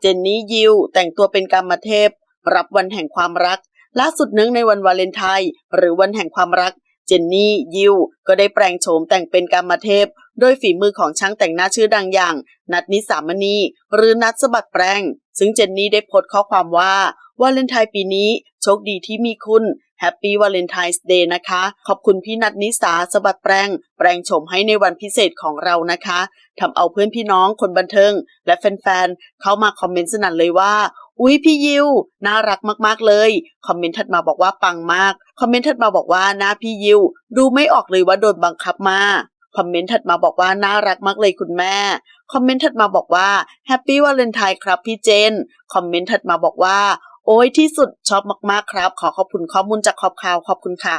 เจนนี่ยิวแต่งตัวเป็นกรรมเทพ รับวันแห่งความรักล่าสุดเนื่องในวันวาเลนไทน์หรือวันแห่งความรัก เจนนี่ยิวก็ได้แปลงโฉมแต่งเป็นกรรมเทพ โดยฝีมือของช่างแต่งหน้าชื่อดังอย่าง นัทนิสามณี หรือนัทสะบัดแปลง ซึ่งเจนนี่ได้โพสต์ข้อความว่าวาเลนไทน์ปีนี้โชคดีที่มีคุณแฮปปี้วาเลนไทน์เดย์นะคะ ขอบคุณพี่นัทนิสาสะบัดแปลง แปลงโฉมให้ในวันพิเศษของเรานะคะทำเอาเพื่อนพี่น้องคนบันเทิง และแฟนๆ เข้ามาคอมเมนต์สนั่นเลยว่า อุ๊ยพี่ยิวน่ารักมากๆเลย คอมเมนต์ถัดมาบอกว่าปังมาก คอมเมนต์ถัดมาบอกว่าหน้าพี่ยิวดูไม่ออกเลยว่าโดนบังคับมา คอมเมนต์ถัดมาบอกว่าน่ารักมากเลยคุณแม่ คอมเมนต์ถัดมาบอกว่าแฮปปี้วาเลนไทน์ครับพี่เจน คอมเมนต์ถัดมาบอกว่า โอ้ยที่สุดชอบมากๆครับ ขอขอบคุณข้อมูลจากขอบข่าวขอบคุณค่ะ